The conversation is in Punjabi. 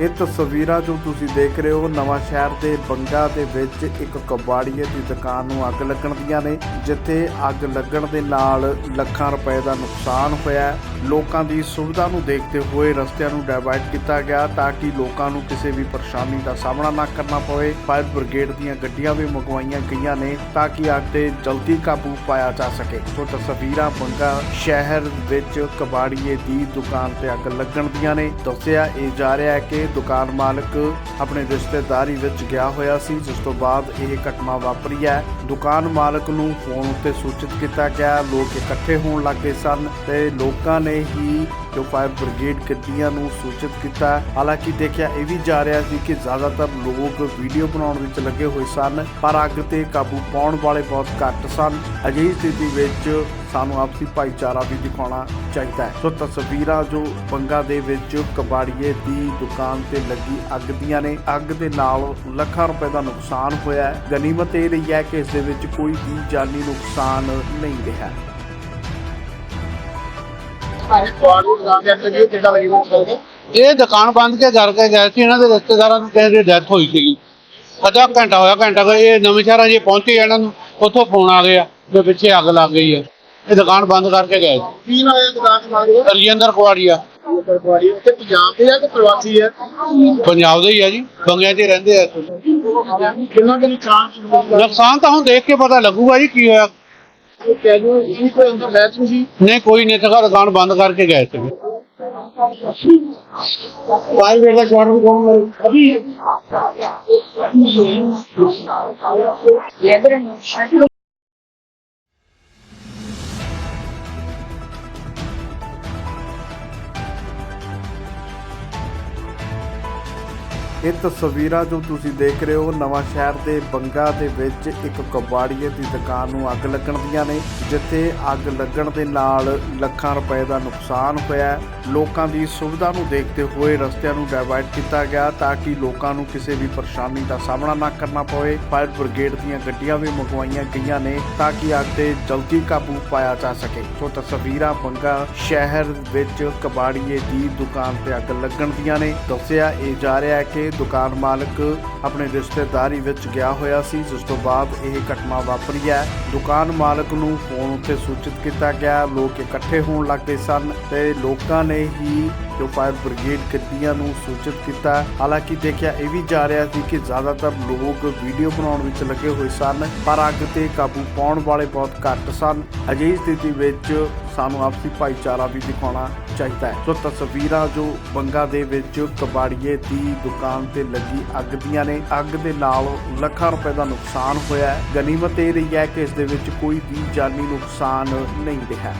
ਇਹ ਤਸਵੀਰਾਂ ਜੋ ਤੁਸੀਂ ਦੇਖ ਰਹੇ ਹੋ ਨਵਾਂ ਸ਼ਹਿਰ ਦੇ ਬੰਗਾ ਦੇ ਵਿੱਚ ਇੱਕ ਕਬਾੜੀਏ ਦੀ ਦੁਕਾਨ ਨੂੰ ਅੱਗ ਲੱਗਣ ਦੀਆਂ ਨੇ, ਜਿੱਥੇ ਅੱਗ ਲੱਗਣ ਦੇ ਨਾਲ ਲੱਖਾਂ ਰੁਪਏ ਦਾ ਨੁਕਸਾਨ ਹੋਇਆ ਲੋਕਾਂ ਦੀ ਸੁਵਿਧਾ ਨੂੰ ਦੇਖਦੇ ਹੋਏ ਰਸਤਿਆਂ ਨੂੰ ਡਾਇਵਰਟ ਕੀਤਾ ਗਿਆ ਤਾਂ ਕਿ ਲੋਕਾਂ ਨੂੰ ਕਿਸੇ ਵੀ ਪਰੇਸ਼ਾਨੀ ਦਾ ਸਾਹਮਣਾ ਨਾ ਕਰਨਾ ਪਵੇ। ਫਾਇਰ ਬ੍ਰਿਗੇਡ ਦੀਆਂ ਗੱਡੀਆਂ ਵੀ ਮੰਗਵਾਈਆਂ ਗਈਆਂ ਨੇ ਤਾਂ ਕਿ ਅੱਗ ਤੇ ਜਲਦੀ ਕਾਬੂ ਪਾਇਆ ਜਾ ਸਕੇ। ਸੋ ਤਸਵੀਰਾਂ ਬੰਗਾ ਸ਼ਹਿਰ ਵਿੱਚ ਕਬਾੜੀਏ ਦੀ ਦੁਕਾਨ ਤੇ ਅੱਗ ਲੱਗਣ ਦੀਆਂ ਨੇ। ਦੱਸਿਆ ਇਹ ਜਾ ਰਿਹਾ ਹੈ ਕਿ ਦੁਕਾਨ ਮਾਲਕ ਆਪਣੇ ਰਿਸ਼ਤੇਦਾਰੀ ਵਿੱਚ ਗਿਆ ਹੋਇਆ ਸੀ, ਜਿਸ ਤੋਂ ਬਾਅਦ ਇਹ ਘਟਨਾ ਵਾਪਰੀ ਹੈ। ਦੁਕਾਨ ਮਾਲਕ ਨੂੰ ਫੋਨ ਉੱਤੇ ਸੂਚਿਤ ਕੀਤਾ ਗਿਆ, ਲੋਕ ਇਕੱਠੇ ਹੋਣ ਲੱਗੇ ਸਨ ਤੇ ਲੋਕਾਂ ਨੇ ਹੀ ਜੋ ਫਾਇਰ ਬ੍ਰਿਗੇਡ ਗੱਡੀਆਂ ਨੂੰ ਸੂਚਿਤ ਕੀਤਾ। ਹਾਲਾਂਕਿ ਦੇਖਿਆ ਇਹ ਵੀ ਜਾ ਰਿਹਾ ਸੀ ਕਿ ਜ਼ਿਆਦਾਤਰ ਲੋਕ ਵੀਡੀਓ ਬਣਾਉਣ ਵਿੱਚ ਲੱਗੇ ਹੋਏ ਸਨ, ਪਰ ਅੱਗ ਤੇ ਕਾਬੂ ਪਾਉਣ ਵਾਲੇ ਬਹੁਤ ਘੱਟ ਸਨ। ਅਜਿਹੀ ਸਥਿਤੀ ਵਿੱਚ ਸਾਨੂੰ ਆਪਸੀ ਭਾਈਚਾਰਾ ਵੀ ਦਿਖਾਉਣਾ ਚਾਹੀਦਾ ਹੈ। ਸੋ ਤਸਵੀਰਾਂ ਜੋ ਬੰਗਾ ਦੇ ਵਿੱਚ ਕਬਾੜੀਏ ਦੀ ਦੁਕਾਨ ਤੇ ਲੱਗੀ ਅੱਗ ਦੀਆਂ ਨੇ, ਅੱਗ ਦੇ ਨਾਲ ਲੱਖਾਂ ਰੁਪਏ ਦਾ ਨੁਕਸਾਨ ਹੋਇਆ ਹੈ। ਗਨੀਮਤ ਇਹ ਰਹੀ ਹੈ ਕਿ ਇਸ ਦੇ ਵਿੱਚ ਕੋਈ ਵੀ ਜਾਨੀ ਨੁਕਸਾਨ ਨਹੀਂ ਰਿਹਾ। ਇਹ ਦੁਕਾਨ ਬੰਦ ਕੇ ਕਰਕੇ ਗਏ ਸੀ, ਇਹਨਾਂ ਦੇ ਰਿਸ਼ਤੇਦਾਰਾਂ ਨੂੰ ਕਿਸੇ ਦੀ ਡੈਥ ਹੋਈ ਸੀਗੀ। ਅੱਧਾ ਘੰਟਾ ਹੋਇਆ, ਘੰਟਾ ਇਹ ਨਵੇਂ ਸ਼ਹਿਰਾਂ ਜੇ ਪਹੁੰਚੇ ਇਹਨਾਂ ਨੂੰ, ਉੱਥੋਂ ਫੋਨ ਆ ਗਿਆ, ਵੀ ਪਿੱਛੇ ਅੱਗ ਲੱਗ ਗਈ ਹੈ। ਇਹ ਦੁਕਾਨ ਬੰਦ ਕਰਕੇ ਗਏ। ਸੀ। ਕੀ ਨਾ ਇਹ ਦੁਕਾਨ ਮਾਰੇ ਰਜਿੰਦਰ ਕੁਆੜੀਆ ਪਰਵਾਰੀ ਉੱਥੇ ਪੰਜਾਬ ਦੇ ਆ ਕਿ ਪ੍ਰਵਾਸੀ ਹੈ ਪੰਜਾਬ ਦੇ ਹੀ ਆ ਜੀ ਬੰਗਿਆਂ 'ਚ ਹੀ ਰਹਿੰਦੇ ਆ। ਕਿੰਨਾ ਕੁ ਨੁਕਸਾਨ ਹੋਊਗਾ ਨੁਕਸਾਨ ਤਾਂ ਹੁਣ ਦੇਖ ਕੇ ਪਤਾ ਲੱਗੂਗਾ ਜੀ ਕੀ ਹੋਇਆ। ਇਹ ਕੈਜੂਅਲ ਇਹ ਕੋਈ ਅੰਦਰ ਹੈ ਤੁਸੀਂ ਨਹੀਂ ਕੋਈ ਨਹੀਂ ਤਾਂ ਦੁਕਾਨ ਬੰਦ ਕਰਕੇ ਗਏ ਸੀ। ਫਾਇਰ ਬ੍ਰਿਗੇਡ ਦਾ ਕੁਆਟਰ ਕੌਣ ਮਰੇ? ਇਹ ਤਸਵੀਰਾਂ ਜੋ ਤੁਸੀਂ ਦੇਖ ਰਹੇ ਹੋ, ਨਵਾਂ ਸ਼ਹਿਰ ਦੇ ਬੰਗਾ ਦੇ ਵਿੱਚ ਇੱਕ ਕਬਾੜੀਏ ਦੀ ਦੁਕਾਨ ਨੂੰ ਅੱਗ ਲੱਗਣ ਦੀਆਂ ਨੇ, ਜਿੱਥੇ ਅੱਗ ਲੱਗਣ ਦੇ ਨਾਲ ਲੱਖਾਂ ਰੁਪਏ ਦਾ ਨੁਕਸਾਨ ਹੋਇਆ ਲੋਕਾਂ ਦੀ ਸੁਵਿਧਾ ਨੂੰ ਦੇਖਦੇ ਹੋਏ ਰਸਤਿਆਂ ਨੂੰ ਡਾਇਵਰਟ ਕੀਤਾ ਗਿਆ ਤਾਂ ਕਿ ਲੋਕਾਂ ਨੂੰ ਕਿਸੇ ਵੀ ਪਰੇਸ਼ਾਨੀ ਦਾ ਸਾਹਮਣਾ ਨਾ ਕਰਨਾ ਪਵੇ। ਫਾਇਰ ਬ੍ਰਿਗੇਡ ਦੀਆਂ ਗੱਡੀਆਂ ਵੀ ਮੰਗਵਾਈਆਂ ਗਈਆਂ ਨੇ ਤਾਂ ਕਿ ਅੱਗ ਤੇ ਜਲਦੀ ਕਾਬੂ ਪਾਇਆ ਜਾ ਸਕੇ। ਸੋ ਤਸਵੀਰਾਂ ਬੰਗਾ ਸ਼ਹਿਰ ਵਿੱਚ ਕਬਾੜੀਏ ਦੀ ਦੁਕਾਨ ਤੇ ਅੱਗ ਲੱਗਣ ਦੀਆਂ ਨੇ। ਦੱਸਿਆ ਇਹ ਜਾ ਰਿਹਾ ਹੈ ਕਿ ਦੁਕਾਨ ਮਾਲਕ ਆਪਣੇ ਰਿਸ਼ਤੇਦਾਰੀ ਵਿੱਚ ਗਿਆ ਹੋਇਆ ਸੀ, ਜਿਸ ਤੋਂ ਬਾਅਦ ਇਹ ਘਟਨਾ ਵਾਪਰੀ ਹੈ। ਦੁਕਾਨ ਮਾਲਕ ਨੂੰ ਫੋਨ ਉੱਤੇ ਸੂਚਿਤ ਕੀਤਾ ਗਿਆ, ਲੋਕ ਇਕੱਠੇ ਹੋਣ ਲੱਗੇ ਸਨ ਤੇ ਲੋਕਾਂ ਨੇ ਹੀ ਜੋ ਫਾਇਰ ਬ੍ਰਿਗੇਡ ਗੱਡੀਆਂ ਨੂੰ ਸੂਚਿਤ ਕੀਤਾ। ਹਾਲਾਂਕਿ ਦੇਖਿਆ ਇਹ ਵੀ ਜਾ ਰਿਹਾ ਸੀ ਕਿ ਜ਼ਿਆਦਾਤਰ ਲੋਕ ਵੀਡੀਓ ਬਣਾਉਣ ਵਿੱਚ ਲੱਗੇ ਹੋਏ ਸਨ, ਪਰ ਅੱਗ ਤੇ ਕਾਬੂ ਪਾਉਣ ਵਾਲੇ ਬਹੁਤ ਘੱਟ ਸਨ। ਅਜਿਹੀ ਸਥਿਤੀ ਵਿੱਚ ਸਾਨੂੰ ਆਪਸੀ ਭਾਈਚਾਰਾ ਵੀ ਦਿਖਾਉਣਾ ਚਾਹੀਦਾ ਹੈ। ਸੋ ਤਸਵੀਰਾਂ ਜੋ ਬੰਗਾ ਦੇ ਵਿੱਚ ਕਬਾੜੀਏ ਦੀ ਦੁਕਾਨ ਤੇ ਲੱਗੀ ਅੱਗ ਦੀਆਂ ਨੇ, ਅੱਗ ਦੇ ਨਾਲ ਲੱਖਾਂ ਰੁਪਏ ਦਾ ਨੁਕਸਾਨ ਹੋਇਆ ਹੈ। ਗਨੀਮਤ ਇਹ ਰਹੀ ਹੈ ਕਿ ਇਸ ਦੇ ਵਿੱਚ ਕੋਈ ਵੀ ਜਾਨੀ ਨੁਕਸਾਨ ਨਹੀਂ ਰਿਹਾ।